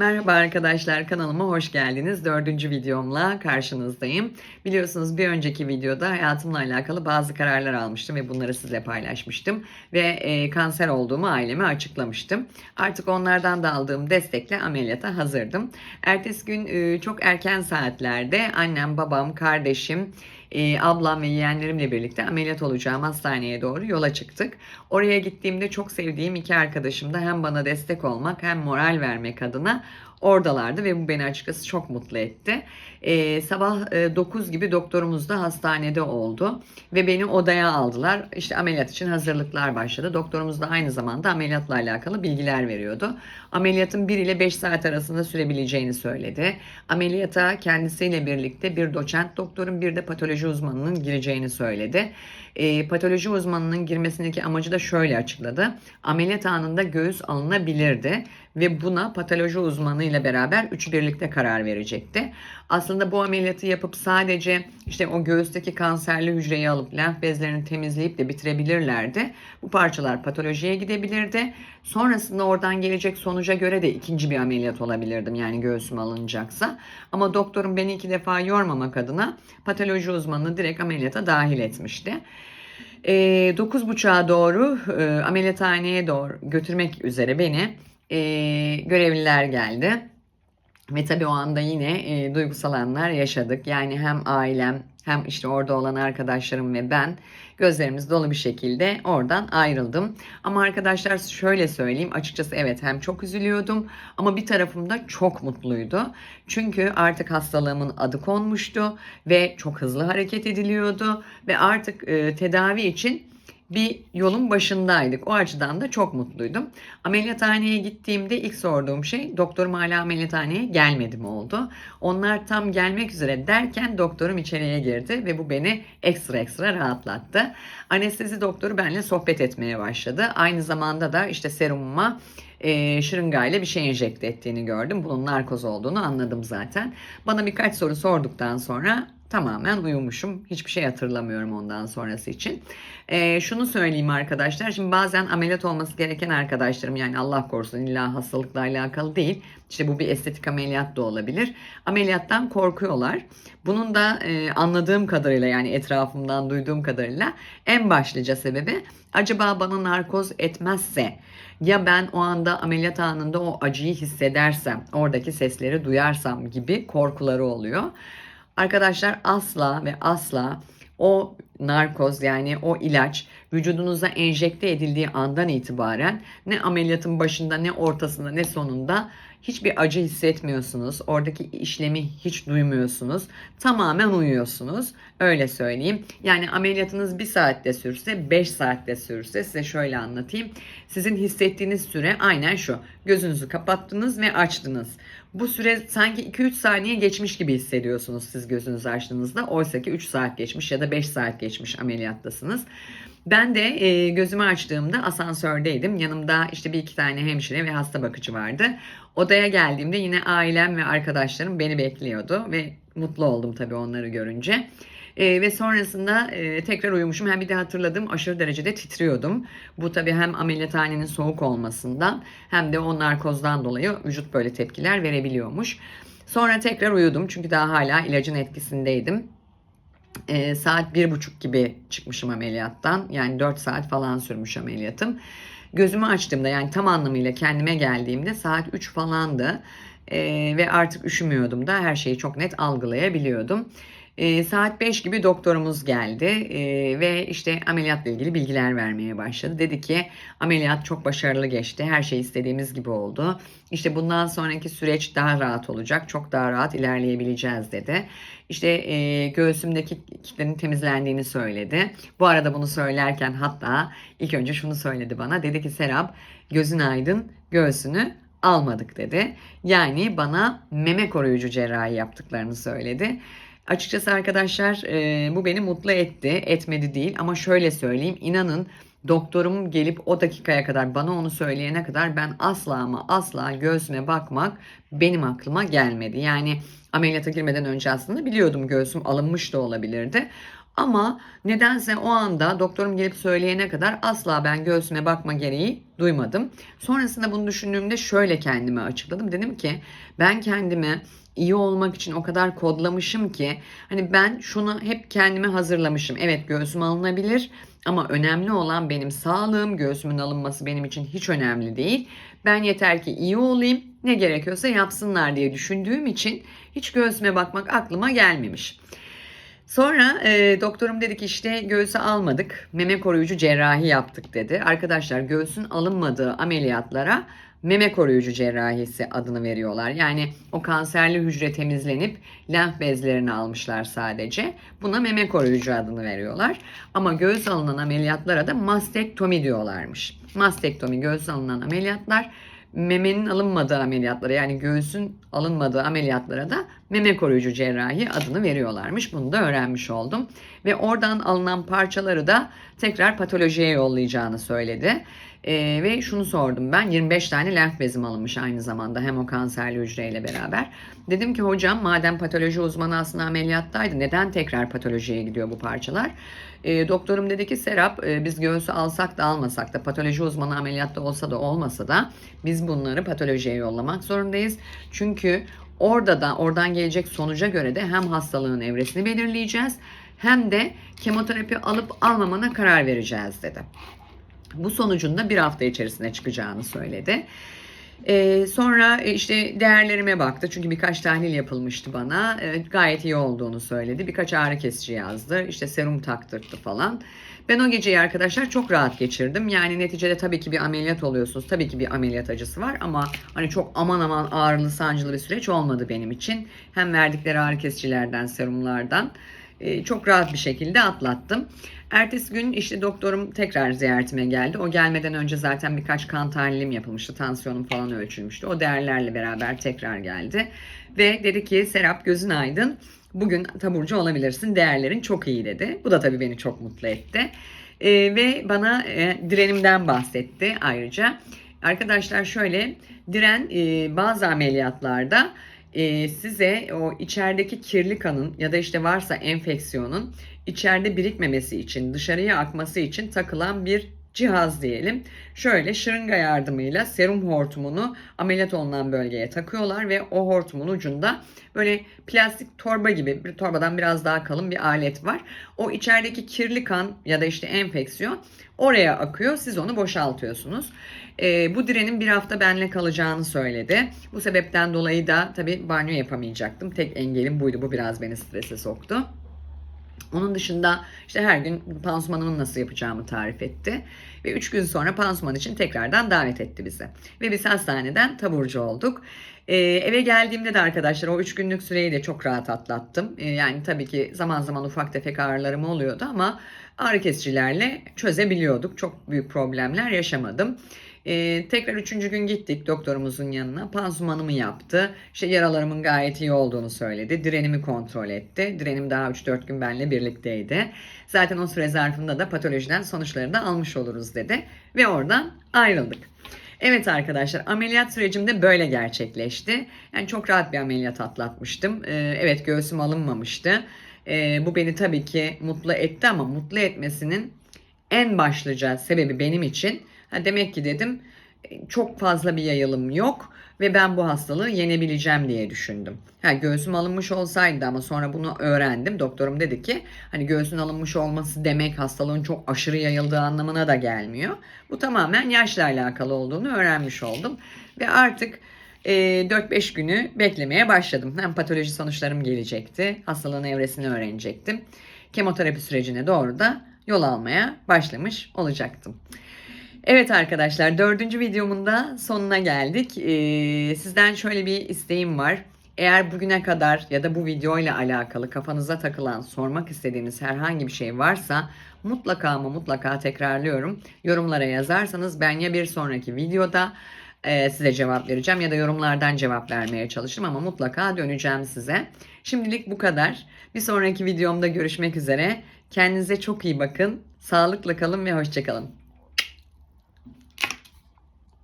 Merhaba arkadaşlar kanalıma hoş geldiniz. Dördüncü videomla karşınızdayım. Biliyorsunuz bir önceki videoda hayatımla alakalı bazı kararlar almıştım ve bunları sizinle paylaşmıştım. Ve e, kanser olduğumu aileme açıklamıştım. Artık onlardan da aldığım destekle ameliyata hazırdım. Ertesi gün e, çok erken saatlerde annem, babam, kardeşim, e, ablam ve yeğenlerimle birlikte ameliyat olacağım hastaneye doğru yola çıktık. Oraya gittiğimde çok sevdiğim iki arkadaşım da hem bana destek olmak hem moral vermek adına oradalardı ve bu beni açıkçası çok mutlu etti. Ee, sabah e, 9 gibi doktorumuz da hastanede oldu ve beni odaya aldılar. İşte ameliyat için hazırlıklar başladı. Doktorumuz da aynı zamanda ameliyatla alakalı bilgiler veriyordu. Ameliyatın 1 ile 5 saat arasında sürebileceğini söyledi. Ameliyata kendisiyle birlikte bir doçent doktorun bir de patoloji uzmanının gireceğini söyledi. E, patoloji uzmanının girmesindeki amacı da şöyle açıkladı. Ameliyat anında göğüs alınabilirdi ve buna patoloji uzmanı ile beraber üç birlikte karar verecekti. Aslında bu ameliyatı yapıp sadece işte o göğüsteki kanserli hücreyi alıp lenf bezlerini temizleyip de bitirebilirlerdi. Bu parçalar patolojiye gidebilirdi. Sonrasında oradan gelecek sonuca göre de ikinci bir ameliyat olabilirdim yani göğsüm alınacaksa. Ama doktorum beni iki defa yormamak adına patoloji uzmanını direkt ameliyata dahil etmişti. E, 9.30'a doğru e, ameliyathaneye doğru götürmek üzere beni e, görevliler geldi. Ve tabii o anda yine e, duygusal anlar yaşadık. Yani hem ailem hem işte orada olan arkadaşlarım ve ben gözlerimiz dolu bir şekilde oradan ayrıldım. Ama arkadaşlar şöyle söyleyeyim açıkçası evet hem çok üzülüyordum ama bir tarafım da çok mutluydu. Çünkü artık hastalığımın adı konmuştu ve çok hızlı hareket ediliyordu ve artık e, tedavi için bir yolun başındaydık. O açıdan da çok mutluydum. Ameliyathaneye gittiğimde ilk sorduğum şey doktorum hala ameliyathaneye gelmedi mi oldu. Onlar tam gelmek üzere derken doktorum içeriye girdi ve bu beni ekstra ekstra rahatlattı. Anestezi doktoru benimle sohbet etmeye başladı. Aynı zamanda da işte serumuma e, şırıngayla bir şey enjekte ettiğini gördüm. Bunun narkoz olduğunu anladım zaten. Bana birkaç soru sorduktan sonra tamamen uyumuşum. Hiçbir şey hatırlamıyorum ondan sonrası için. Ee, şunu söyleyeyim arkadaşlar. Şimdi bazen ameliyat olması gereken arkadaşlarım yani Allah korusun illa hastalıkla alakalı değil. İşte bu bir estetik ameliyat da olabilir. Ameliyattan korkuyorlar. Bunun da e, anladığım kadarıyla yani etrafımdan duyduğum kadarıyla en başlıca sebebi acaba bana narkoz etmezse ya ben o anda ameliyat anında o acıyı hissedersem, oradaki sesleri duyarsam gibi korkuları oluyor. Arkadaşlar asla ve asla o narkoz yani o ilaç vücudunuza enjekte edildiği andan itibaren ne ameliyatın başında ne ortasında ne sonunda hiçbir acı hissetmiyorsunuz. Oradaki işlemi hiç duymuyorsunuz. Tamamen uyuyorsunuz. Öyle söyleyeyim. Yani ameliyatınız bir saatte sürse 5 saatte sürse size şöyle anlatayım. Sizin hissettiğiniz süre aynen şu. Gözünüzü kapattınız ve açtınız. Bu süre sanki 2-3 saniye geçmiş gibi hissediyorsunuz siz gözünüzü açtığınızda. Oysa ki 3 saat geçmiş ya da 5 saat geçmiş ameliyattasınız. Ben de e, gözümü açtığımda asansördeydim. Yanımda işte bir iki tane hemşire ve hasta bakıcı vardı. Odaya geldiğimde yine ailem ve arkadaşlarım beni bekliyordu ve mutlu oldum tabii onları görünce. E, ve sonrasında e, tekrar uyumuşum. Hem bir de hatırladım aşırı derecede titriyordum. Bu tabii hem ameliyathanenin soğuk olmasından hem de o narkozdan dolayı vücut böyle tepkiler verebiliyormuş. Sonra tekrar uyudum çünkü daha hala ilacın etkisindeydim. E, saat bir buçuk gibi çıkmışım ameliyattan. Yani 4 saat falan sürmüş ameliyatım. Gözümü açtığımda yani tam anlamıyla kendime geldiğimde saat 3 falandı. E, ve artık üşümüyordum da her şeyi çok net algılayabiliyordum. E, saat 5 gibi doktorumuz geldi e, ve işte ameliyatla ilgili bilgiler vermeye başladı. Dedi ki ameliyat çok başarılı geçti. Her şey istediğimiz gibi oldu. İşte bundan sonraki süreç daha rahat olacak. Çok daha rahat ilerleyebileceğiz dedi. İşte e, göğsümdeki kitlenin temizlendiğini söyledi. Bu arada bunu söylerken hatta ilk önce şunu söyledi bana. Dedi ki Serap gözün aydın göğsünü almadık dedi. Yani bana meme koruyucu cerrahi yaptıklarını söyledi. Açıkçası arkadaşlar e, bu beni mutlu etti. Etmedi değil ama şöyle söyleyeyim. inanın doktorum gelip o dakikaya kadar bana onu söyleyene kadar ben asla ama asla göğsüme bakmak benim aklıma gelmedi. Yani ameliyata girmeden önce aslında biliyordum göğsüm alınmış da olabilirdi. Ama nedense o anda doktorum gelip söyleyene kadar asla ben göğsüme bakma gereği duymadım. Sonrasında bunu düşündüğümde şöyle kendime açıkladım. Dedim ki ben kendime iyi olmak için o kadar kodlamışım ki hani ben şunu hep kendime hazırlamışım. Evet göğsüm alınabilir ama önemli olan benim sağlığım. Göğsümün alınması benim için hiç önemli değil. Ben yeter ki iyi olayım. Ne gerekiyorsa yapsınlar diye düşündüğüm için hiç göğsüme bakmak aklıma gelmemiş. Sonra e, doktorum dedi ki işte göğsü almadık, meme koruyucu cerrahi yaptık dedi. Arkadaşlar göğsün alınmadığı ameliyatlara meme koruyucu cerrahisi adını veriyorlar. Yani o kanserli hücre temizlenip lenf bezlerini almışlar sadece. Buna meme koruyucu adını veriyorlar. Ama göğüs alınan ameliyatlara da mastektomi diyorlarmış. Mastektomi göğüs alınan ameliyatlar memenin alınmadığı ameliyatlara yani göğsün alınmadığı ameliyatlara da meme koruyucu cerrahi adını veriyorlarmış. Bunu da öğrenmiş oldum. Ve oradan alınan parçaları da tekrar patolojiye yollayacağını söyledi. Ee, ve şunu sordum ben 25 tane lenf bezim alınmış aynı zamanda hem o kanserli hücreyle beraber. Dedim ki hocam madem patoloji uzmanı aslında ameliyattaydı neden tekrar patolojiye gidiyor bu parçalar? E, doktorum dedi ki Serap e, biz göğsü alsak da almasak da patoloji uzmanı ameliyatta olsa da olmasa da biz bunları patolojiye yollamak zorundayız. Çünkü orada da oradan gelecek sonuca göre de hem hastalığın evresini belirleyeceğiz hem de kemoterapi alıp almamana karar vereceğiz dedi. Bu sonucun da bir hafta içerisinde çıkacağını söyledi. Ee, sonra e, işte değerlerime baktı çünkü birkaç tahlil yapılmıştı bana. Ee, gayet iyi olduğunu söyledi. Birkaç ağrı kesici yazdı. İşte serum taktırdı falan. Ben o geceyi arkadaşlar çok rahat geçirdim. Yani neticede tabii ki bir ameliyat oluyorsunuz. Tabii ki bir ameliyat acısı var ama hani çok aman aman ağrılı sancılı bir süreç olmadı benim için. Hem verdikleri ağrı kesicilerden, serumlardan e, çok rahat bir şekilde atlattım. Ertesi gün işte doktorum tekrar ziyaretime geldi. O gelmeden önce zaten birkaç kan tahlilim yapılmıştı. Tansiyonum falan ölçülmüştü. O değerlerle beraber tekrar geldi. Ve dedi ki Serap gözün aydın. Bugün taburcu olabilirsin. Değerlerin çok iyi dedi. Bu da tabii beni çok mutlu etti. E, ve bana e, direnimden bahsetti ayrıca. Arkadaşlar şöyle diren e, bazı ameliyatlarda e, size o içerideki kirli kanın ya da işte varsa enfeksiyonun içeride birikmemesi için, dışarıya akması için takılan bir cihaz diyelim. Şöyle şırınga yardımıyla serum hortumunu ameliyat olunan bölgeye takıyorlar ve o hortumun ucunda böyle plastik torba gibi bir torbadan biraz daha kalın bir alet var. O içerideki kirli kan ya da işte enfeksiyon oraya akıyor. Siz onu boşaltıyorsunuz. E, bu direnin bir hafta benle kalacağını söyledi. Bu sebepten dolayı da tabii banyo yapamayacaktım. Tek engelim buydu. Bu biraz beni strese soktu. Onun dışında işte her gün pansumanımı nasıl yapacağımı tarif etti. Ve 3 gün sonra pansuman için tekrardan davet etti bizi. Ve biz hastaneden taburcu olduk. Ee, eve geldiğimde de arkadaşlar o 3 günlük süreyi de çok rahat atlattım. Ee, yani tabii ki zaman zaman ufak tefek ağrılarım oluyordu ama ağrı kesicilerle çözebiliyorduk. Çok büyük problemler yaşamadım. Ee, tekrar üçüncü gün gittik doktorumuzun yanına. Pansumanımı yaptı. İşte yaralarımın gayet iyi olduğunu söyledi. Direnimi kontrol etti. Direnim daha 3-4 gün benimle birlikteydi. Zaten o süre zarfında da patolojiden sonuçları da almış oluruz dedi. Ve oradan ayrıldık. Evet arkadaşlar ameliyat sürecim de böyle gerçekleşti. Yani çok rahat bir ameliyat atlatmıştım. Ee, evet göğsüm alınmamıştı. Ee, bu beni tabii ki mutlu etti ama mutlu etmesinin en başlıca sebebi benim için Ha, demek ki dedim çok fazla bir yayılım yok ve ben bu hastalığı yenebileceğim diye düşündüm. Ha, göğsüm alınmış olsaydı ama sonra bunu öğrendim. Doktorum dedi ki hani göğsün alınmış olması demek hastalığın çok aşırı yayıldığı anlamına da gelmiyor. Bu tamamen yaşla alakalı olduğunu öğrenmiş oldum. Ve artık e, 4-5 günü beklemeye başladım. Hem patoloji sonuçlarım gelecekti. Hastalığın evresini öğrenecektim. Kemoterapi sürecine doğru da yol almaya başlamış olacaktım. Evet arkadaşlar dördüncü videomun da sonuna geldik. Ee, sizden şöyle bir isteğim var. Eğer bugüne kadar ya da bu video ile alakalı kafanıza takılan, sormak istediğiniz herhangi bir şey varsa mutlaka ama mutlaka tekrarlıyorum. Yorumlara yazarsanız ben ya bir sonraki videoda e, size cevap vereceğim ya da yorumlardan cevap vermeye çalışırım ama mutlaka döneceğim size. Şimdilik bu kadar. Bir sonraki videomda görüşmek üzere. Kendinize çok iyi bakın. Sağlıkla kalın ve hoşçakalın.